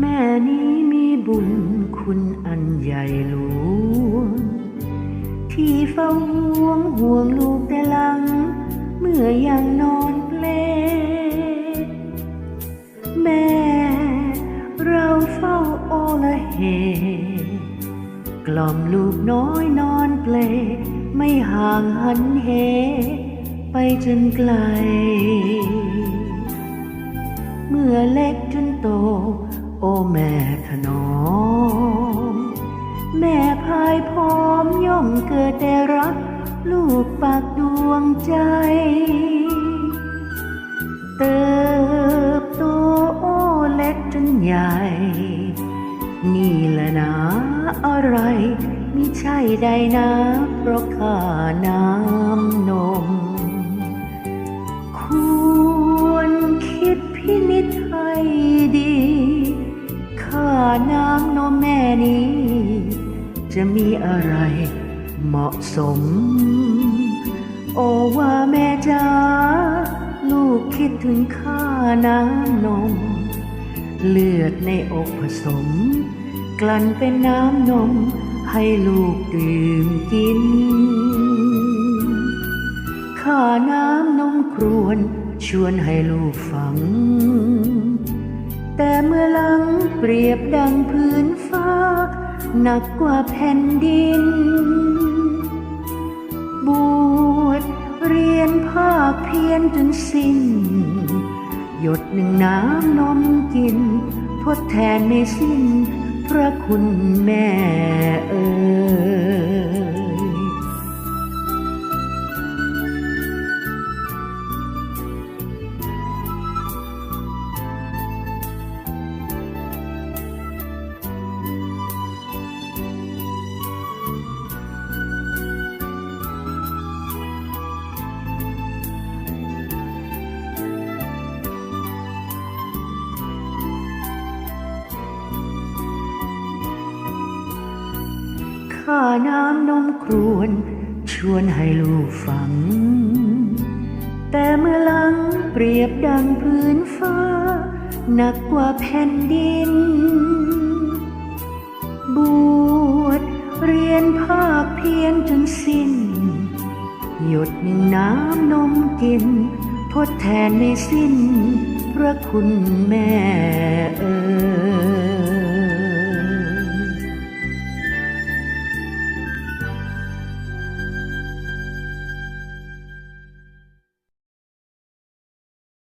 แม่นี้มีบุญคุณอันใหญ่หลวง ที่เฝ้าห่วงห่วงลูกแต่หลัง เมื่อยังนอนเปลแม่เราเฝ้าโอละเหกล่อมลูกน้อยนอนเปลไม่ห่างหันเห ไปจนไกล เมื่อเล็กจนโต โอ้แม่ถนอม แม่พายพร้อมย่อมเกิดแต่รัก ลูกปากดวงใจ เติบโตโอ้เล็กจนใหญ่ นี่แหละนะอะไรมิใช่ใดนะเพราะข้าน้ำนม ควรคิดพินิจ จะมีอะไรเหมาะสม โอว่าแม่จ๋าลูกคิดถึงข้าน้ำนม เลือดในอกผสม กลั่นเป็นน้ำนมให้ลูกดื่มกิน ข้าน้ำนมครวนชวนให้ลูกฟัง แต่เมื่อลังเปรียบดังพื้นฟ้า หนักกว่าแผ่นดิน บวชเรียนภาคเพียนจนสิ้น หยดหนึ่งน้ำนมกิน ทดแทนไม่สิ้น พระคุณแม่เออ ข้าน้ำนมครวนชวนให้ลูกฟัง แต่เมื่อหลังเปรียบดังพื้นฟ้า หนักกว่าแผ่นดิน บวชเรียนภาคเพียนจนสิ้น หยดหนึ่งน้ำนมกิน ทดแทนไม่สิ้น พระคุณแม่เอ่ย